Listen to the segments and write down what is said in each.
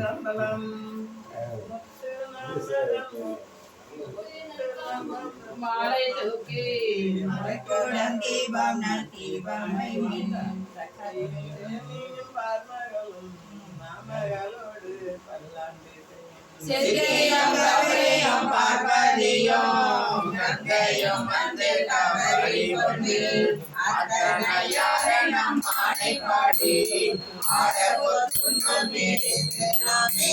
திருச்சிற்றம்பலம் மாலை தூக்கி. மலைக்கூடம் தீபம் நல் தீபம் பார்மகளும் நாமகளோடு பல்லாண்டு செல்கையும் கவலையும் பார்வதியும் கங்கையும் வந்து கவலை கொண்டு அத்தனையாரணம் ஆடை பாடி ஆடவோர் துன்பம் எடுத்து நாமே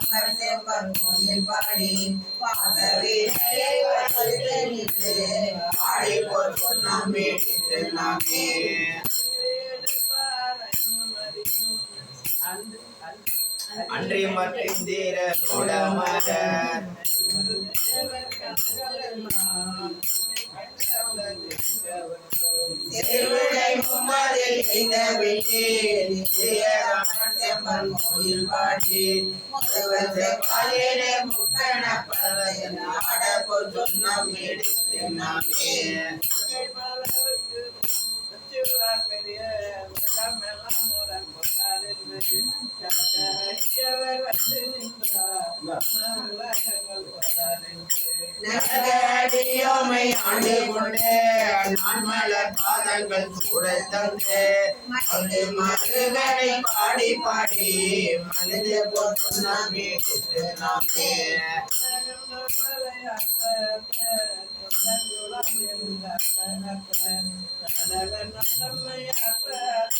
ஏகம்பர் செம்பன் கோயில் பாடி பாதவினையை ஆடி நாமே அன்றி மற்றும் தீர திருவிடை மும்மதில் கோயில் பாடி. முக்கண பறவையில் ஆட நாம் எடுத்து நாமே அடியோமை ஆண்டு கொண்டே நான் மலர் பாதங்கள் கூட தந்தே மது மருகனை பாடி பாடி மனித போட்டு நாம் நாமே பாடமவல்லமை அருமகை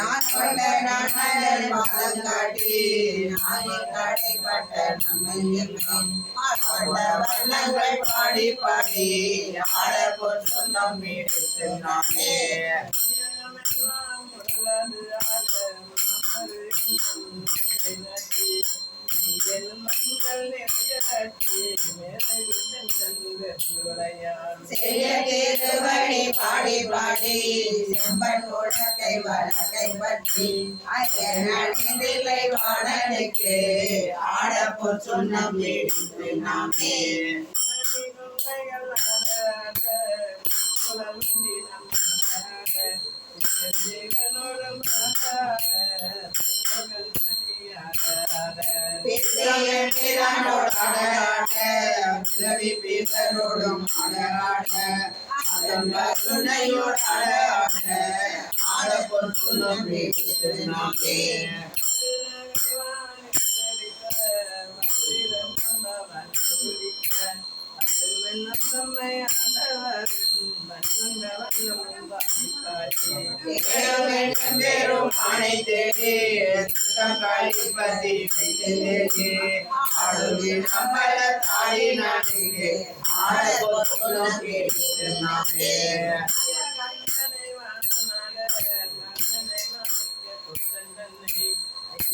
நான் கொண்ட நாங்கள் பாதம் காட்டி கடைப்பட்ட நம்மை வண்ணங்கள் பாடி பாடி ஆடப்போ திருவடி பாடி பாடி செம்பன் உலகை வழக்கை பற்றி அயனிலை வாடனுக்கு ஆடப்போ சொன்னம் எடுத்து நாமே பித்தைய பிறனோடு பிறவி பிறனோடும் அடராட அதன் கருணையோடு அடராட ஆடப்போ சொன்னம் எடுத்து நாமே பெரும் தேடி தங்காளி பதி தேடி அழுவி நம்மள தாடி நாட்டுக்கு ஆடப்போ நாமே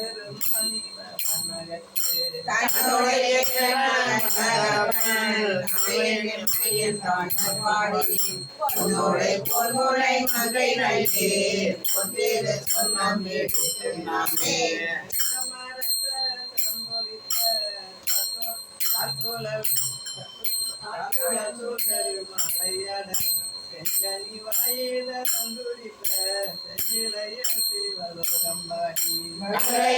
பிறாலே நம்மை அறுபறுத்த தந்து அருமை காக்கும் பொய்யெல்லாம் பொய்யடை மெய்ய மெய்யே போராடி கண்ணினை முன்மொழித்தோன் பொன்னோடை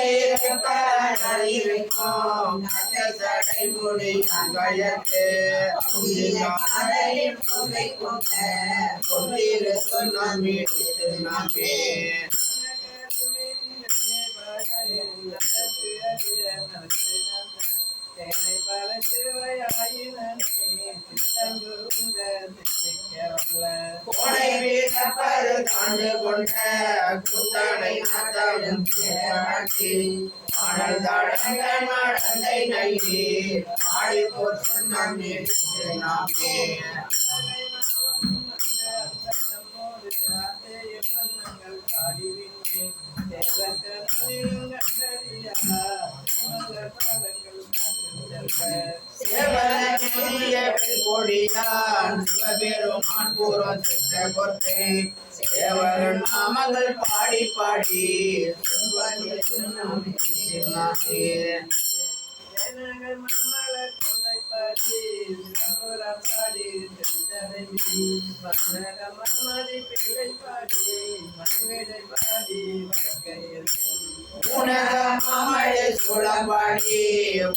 பொன்முனை மங்கை நல்கி பொன்றிரு சொன்னம் எடுத்து நாமே கோடை வீரப்பரு தாண்டு கொண்ட நல்கி ஆடி நாமே கொடியான் சிவபெருமான் பூரம் சிற்ற கொத்தை சேவரன் நாமங்கள் பாடி பாடி நாமே உனக மாமழை சூழப்பாடி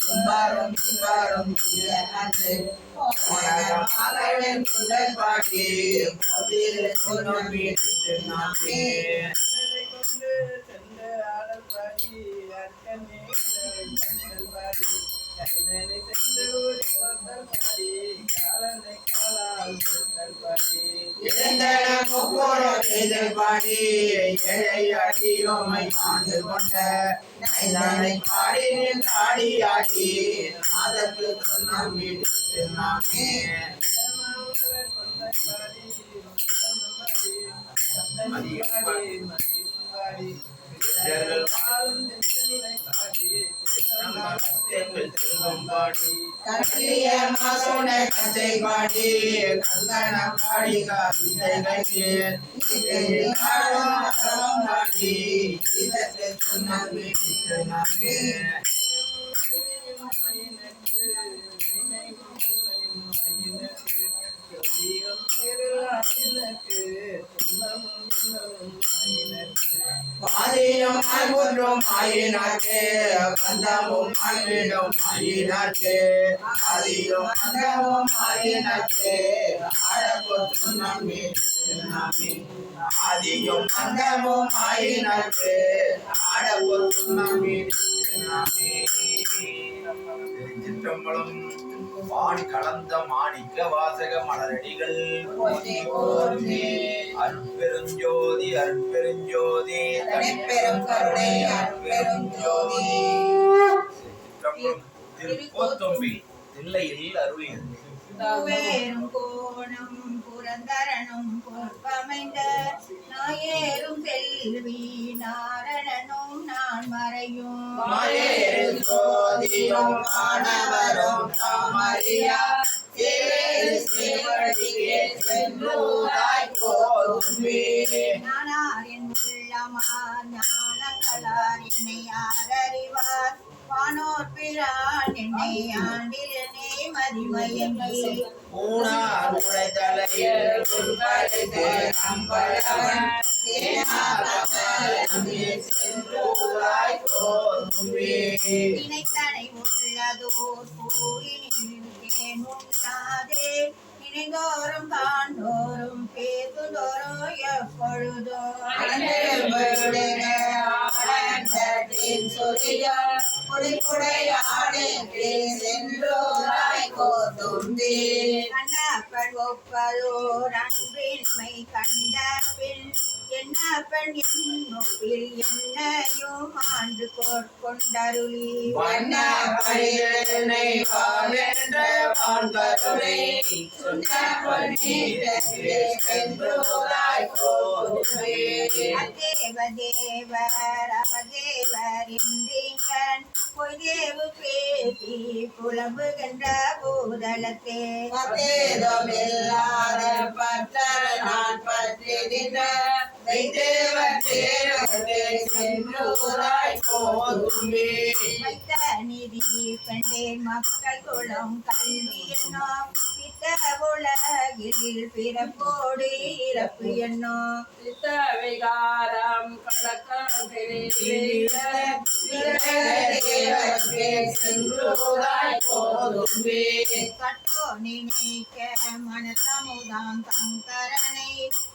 கும்பாரம் கும்பாரம் துயனது குண்டல் பாடி பாடி ஏழை அடியோமை ஆண்டு கொண்ட நைதானை பாடி நின்றாடி ஆடி நாதற்கு சொன்னம் வீட்டு நாமே கட்டிய மாசோட கத்தை பாடி கந்தன பாடி காவிதை பாடி இதற்கு பாதியும் ஒன்றும் ஆயினாக்கே அந்தமும் அன்பிடும் ஆயினாக்கே ஆதியும் அந்தமும் ஆயினாக்கே அழகு நம்மே நாமே ஆதியும் அந்தமும் ஆயினாக்கே அழகு நம்மே நாமே திருச்சிற்றம்பலம் வான் கலந்த மாணிக்க வாசக மலரடிகள். அருட்பெருஞ்சோதி அருட்பெருஞ்சோதி தனிப்பெரும் கருணை திருச்சிற்றம்பலம் திருக்கோத்தொம்பி தில்லையில் அருளியது. புரந்தரனும் பொற்பமைந்த நாயேறும் செல்வி நாரணனும் நான் மறையும். மாயேறு ஜோதியும் மாணவரும் தாமறியா? ஏழு சேவடியே சென்றூராய் போதுமே. நானார் என் உள்ளமார் ஞானங்களார் என்னை ஆரறிவார் வானோர் பிரான் என்னை ஆண்டிலனே மதிமயங்கி ஊனார் உடைதலையில் உள்படுத்து அம்பலவன் தேனாகமலமே சென்றூராய் போதுமே நினைத்தனை உள்ளதோர் பூயினில் உண்ணாதே நினைந்தோறும் காண்போறும் பேசுதோறும் எப்பொழுதும் அண்டெழுபடுக ஒப்பதோர் அன்பின்மை கண்ட பின் என்னப்பன் என்னொப்பில் என்னையும் ஆண்டு கொண்டருளி வண்ண வாழென்ற வான்கருணை சுண்ண தேவர் அவதேவர் இந்திரன் பொய்தேவு பேசி புலம்புகின்ற பூதளத்தே பத்தேதமில்லாத நான் பற்றி நின்ற நிதி பெண்டேன் மக்கள் குளம் கல்வி என்னோ பித்த உலகில் பிறப்போடு இறப்பு என்னோ சித்த விகாரம் கலக்கம் தேவனே சென்றோராய் கோதும்பி கட்டோ நினைக்க மனசமுதாம் சங்கரனை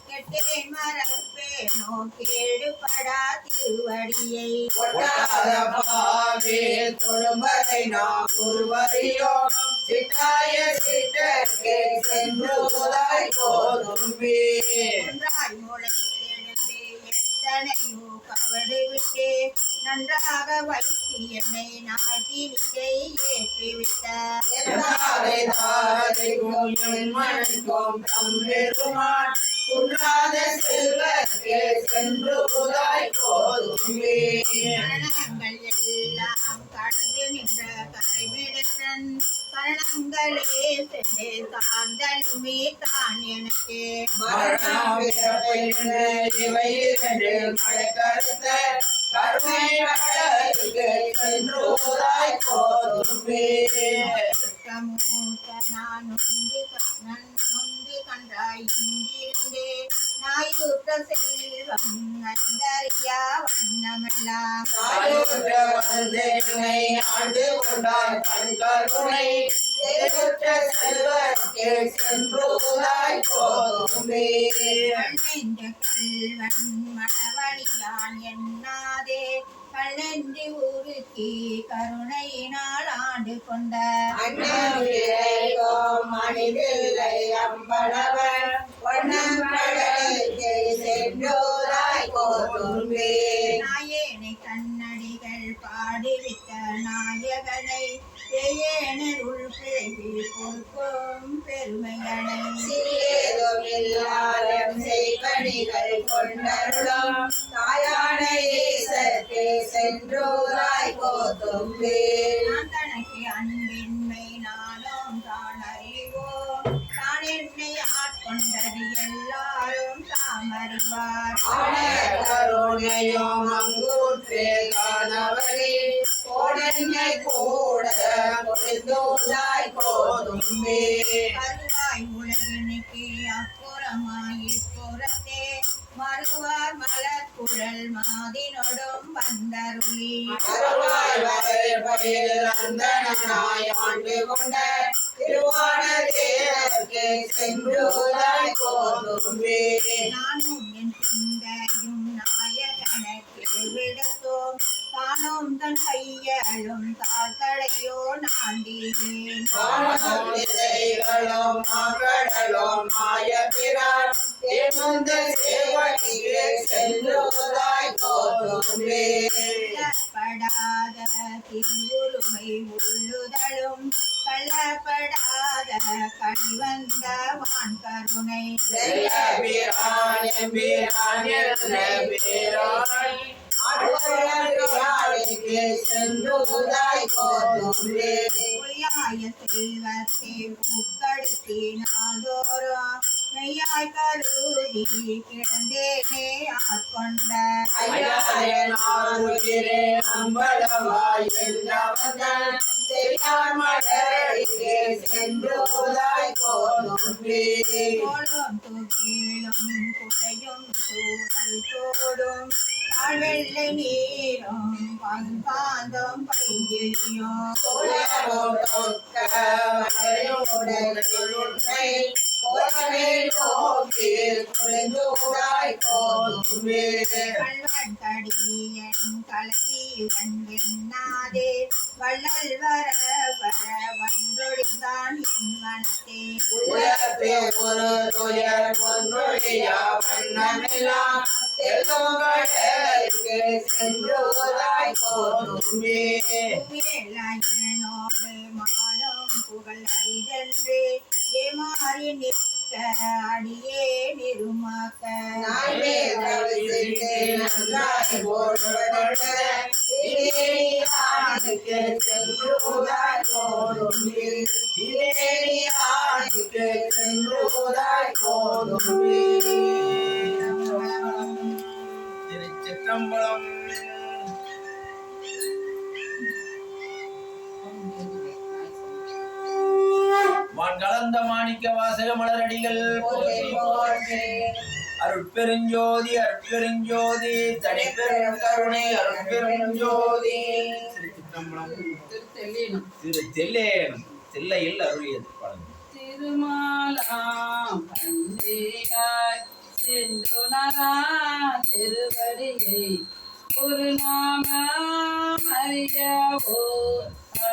கெட்டேன் மறப்பேனோ கேடுபடா திருவடியை ஒட்டாத பாவே தொழும்பரை நாம் ஒருவரையோ சிட்டாய சிட்டே சென்றோராய் கோதும்பி ஒன்றாய் முளைத்தெழுந்து எத்தனையோ கவடு விட்டு நன்றாக வைத்து என்னை ஏற்றிவிட்ட என் மனக்கும் தம்பெருமான் உண்ணாத செல்வர்க்கே சென்றோராய் கோதும்பி மரணங்கள் எல்லாம் கடந்து நின்ற கரைவிடத்தன் கரணங்களே சென்று சார்ந்தலுமே தான் எனக்கு. மரணம் பிறப்பின்று இவை இரண்டு மழைக்கருத்த கருணை கடலுக்கு சென்றோராய் கோதும்பி நான் நொந்து நொந்து கண்டாய் இங்கிருந்தே நாயுற்ற செல்வம் நந்தறியா வண்ணமெல்லாம் ஆண்டு கொண்டாய் கண் கருணை செல்வர்க்கே மணவழியான் கருணையினால் ஆண்டு கொண்ட அண்ணன் மணிதில்லை அம்பளவன் நாயகனை பேயேனருள் பேசி பொறுக்கும் பெருமைகளை சிறியேதும் இல்லாதம் செய்பணிகள் கொண்டருளும். தாயான சென்றோராய் தனக்கு அன்பின்மை நானும் தான் அறிவோம். தான் என்னை ஆட்கொண்டது எல்லாரும் தாம் அறிவார் ஆன கருணையும் அங்கூற்றே காணவரே கோடன்னை கூட முடிந்தோராய் கோதும்பி கருவாய் உலகினுக்கு அப்புறமாய் இப்புறத்தே மறுவார் மலர் குழல் மாதினொடும் வந்தருளி. அருவாய் வரை பயில் அந்தனாய் ஆண்டு கொண்ட திருவான தேவர்க்கு சென்றோராய் நானும் என் சிந்தையும் நாயகனுக்கு விடத்தோம் தானும் தன் கையலும் நாண்டினேன். சேவடியே கலப்படாத திருவுருவை உள்ளுதலும் கலப்படாத கழிவந்த வான் கருணை. செல்வத்தை உட்கடுத்தினாதோறும் மெய்யாய் கருதி கிடந்தேனே ஆட்கொண்ட. என்றவன் தெரியார் துகிலும் குறையும் சூழல் தோடும். நீரும் பங்காந்தம் வளையோடு வள்ளல் வர வர வந்தொழிந்தான் என் மனத்தே ஒரு துயர் வண்ணமெல்லாம் சென்றோதாய் போதுமே மாலும் புகழ் அறிதன்றே ஏமாறி நிற்க அடியே நிருமாக்க நானே வான் கலந்த மாணிக்க வாசக மலரடிகள். அருட்பெருஞ்சோதி அருட்பெருஞ்சோதி தனிப்பெரும் கருணை அருட்பெருஞ்சோதி. திரு தெல்லேனும் தில்லையில் அருளியது பாருங்க திருமாலாம் திருவடியை ஒரு நாமம் அறியவோ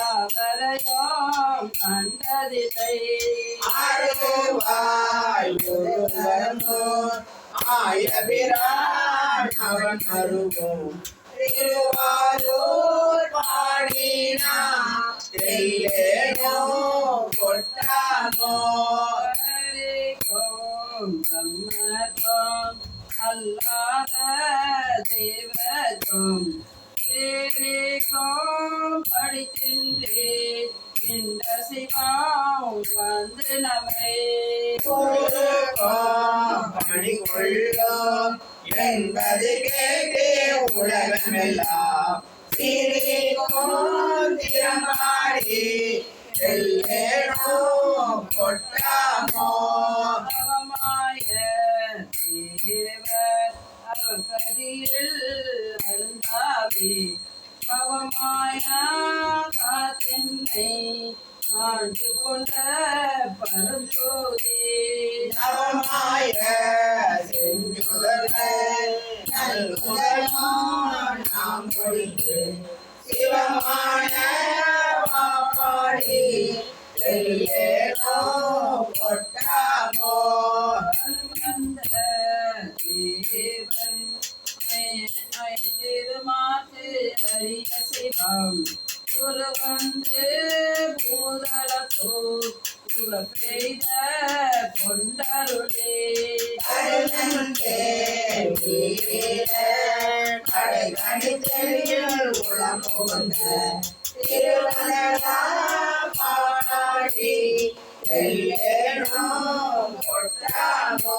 அவரையோம் கண்டதில்லை. ஆடுவாய் ஒருவனோ ஆயபிரான் அவன் அருகும் திருவாரூர் பாடினா தெல்லேனோ கொட்டாமோ அல்லாத தேவதோம் தேவிகோம் படிக்கின்றே இந்த சிவம் வந்து நம்மை பணிகொள்ளோம் என்பது கேட்டே உலகமெல்லாம். சிறிகோம் திறமாடி செல்லேனோ கொட்டாமோ அவமாய தேவர் அவகதியில் அழுந்தாவே அவமாயா காத்தென்னை ஆண்டு கொண்ட பரஞ்சோதி. நவமாய நாம் கொடுத்து சிவமான திருமாத்து அரிய சிவம். குரு வந்து பூதலத்தோ புக பெய்த கொண்டருளே உளம் புகுந்த பாடி கொட்டாமோ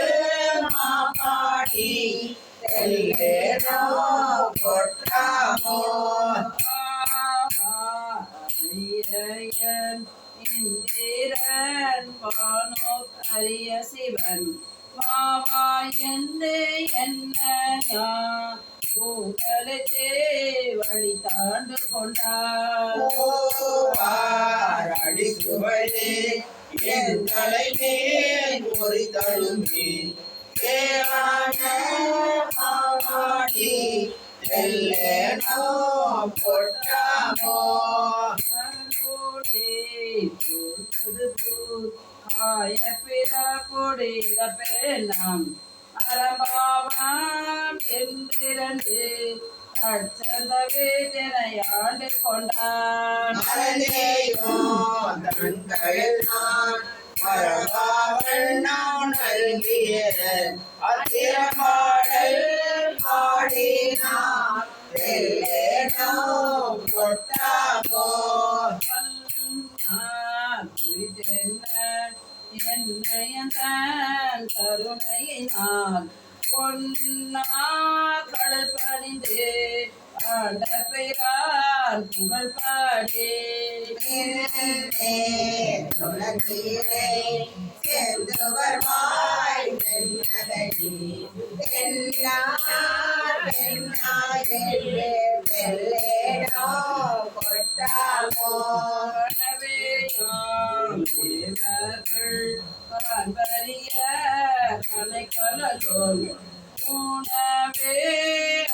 அரிய சிவன். மாவா என்று என்ன பூதலுக்கே வழி தாண்டு கொண்டாடி அடி என் தலை மேல் ஒரு தழும்பி. பொட்டாமோ? ஆய பிற பொடித அரபாவாம் என்றிரண்டு அச்சந்த வேதனை ஆண்டு கொண்டான் நல்கிய அத்திரமாடல் பாடினான் கருணையினால் பொன்னா கடல் பணிந்து ஆண்ட பெயரால் புகழ் பாடி. உலகீரை சேர்ந்து வருவாய் தென்னதடி. தென்னார் தென்னாயிலே வெள்ளேனோ கொட்டாமோ. காண்பறிய கலை கலலோல் உணவே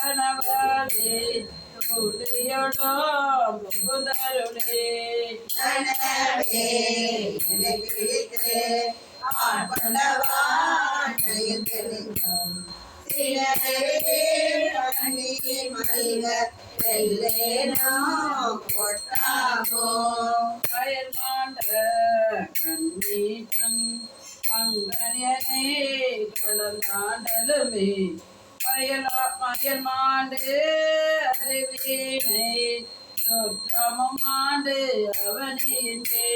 அனவரே துளியோடும் புகுதருளே நனவே சிலரே கொட்டாமோ. பயன் மாண்ட கண்ணீசன் பங்கனியனே கடலாண்டலுமே பயலா மயல் மாண்டு அறிவீனை சொற்றமும் மாண்டு அவனின்றே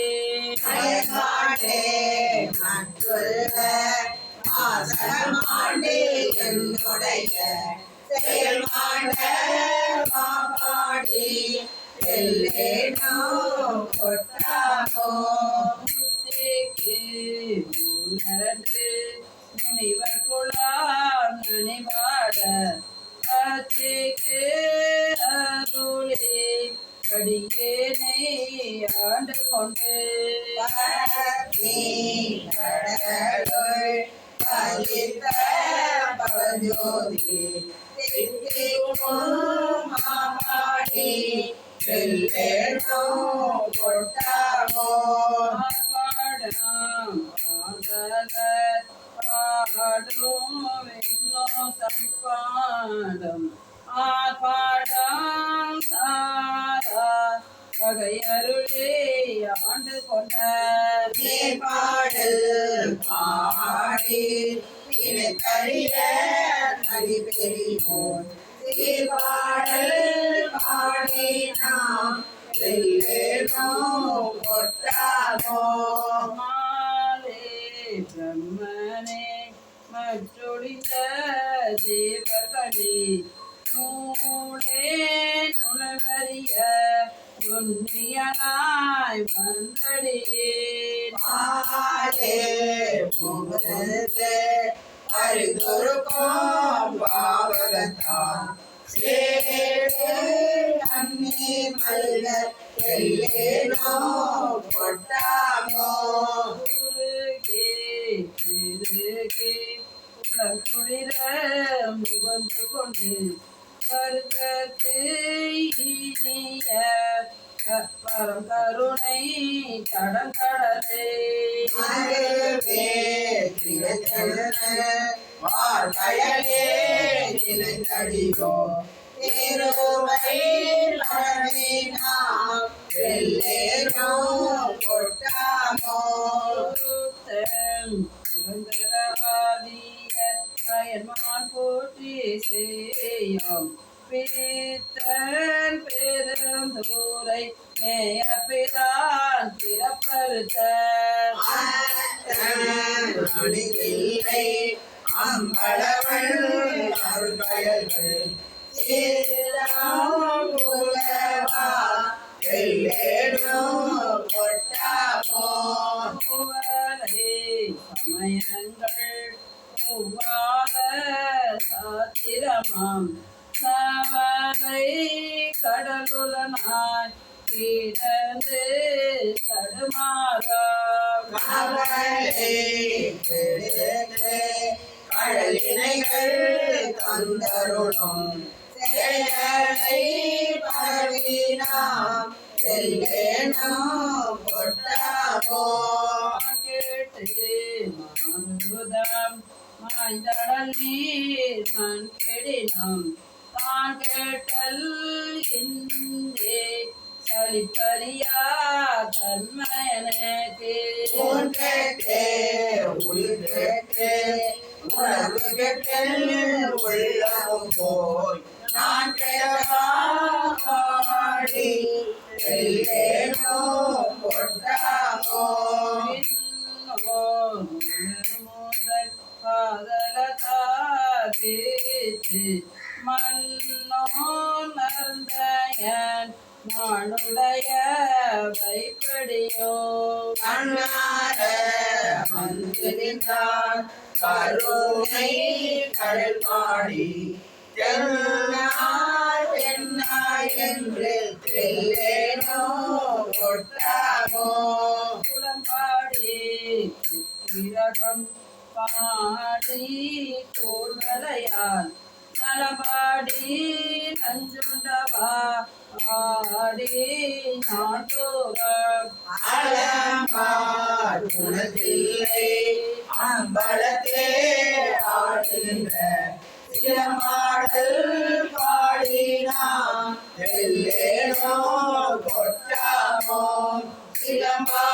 வாசகமாண்டே என்னுடைய செயல்மாண்ட மாபாடி எல்லேனோ கொட்டாமோ முத்திக்கு உணர்ந்து முனிவர் குலாம் அத்திக்கு அருளே. அடியேனை ஆண்டு கொண்டு கடலுள் பலித்த பரஜோதி தித்திக்கும் கொட்டாமோ பாடம் ஆதலர் பாடும் விண்ணோ ஆர்ப்பாடம் சாரா வகையருளே ஆண்டு கொண்ட பாடல் பாடி இனக்கரிய நதி பெரியோன் பாடல் பாடி நாம் கொட்டாமோ தேவர்களே நூலே நுழவறிய நுண்ணியனாய் வந்தடியே அறிந்தொருக்கும் பாவகத்தான். சேரு கண்ணீர் எல்லேனோ கொட்டாமோ உடம்புடிர முகந்து கொண்டு வருகத்து இனிய பரம் கருணை கடங்கடலே. வார்கயலே நினைத்தடியோ திருவை மரணினாம் எல்லேனோ கொட்டாமோ. ஒருத்தன் புரந்தரவாதிய போற்றி செய்யும் பித்தன் பெருந்தூரை மேய பிரான் பிறப்பருத்த அடிதில்லை அம்பளவள் அருகயல்கள் சீராமுலவா சாத்திரமாம் சவலை கடலுலனாய் கிடந்து தடுமாறாம் கடலினைகள் தந்தருளும் செயலை பரவினாம் எல்லேனோ கேட்டு மாறுதாம் மாய்ந்தடல் நீர் மண் கெடினம் தான் கேட்டல் இந்தே சலிப்பறியா தன்மயனே ஊர் கேட்டே உயிர் கேட்டே உணர்வு கேட்டேன் உள்ளமும் போய் நான் கேடாடி எல்லேனோ கொட்டாமோ. மண்ணுடைய வைப்படியோ. கண்ணார வந்து நின்றான் கருணை கடல் பாடி தென்னாள் தென்னாள் என்று தெல்லேனோ கொட்டாமோ குளம்பாடி விரகம் மாடி கூர்வலையால் நலமாடி நஞ்சுண்டவா ஆடி நாட்டோரம். அலம்பார் அம்பலத்தே ஆடுகின்ற சிலமாடல் பாடினான். எல்லேனோ கொட்டாமோ சிலம்பா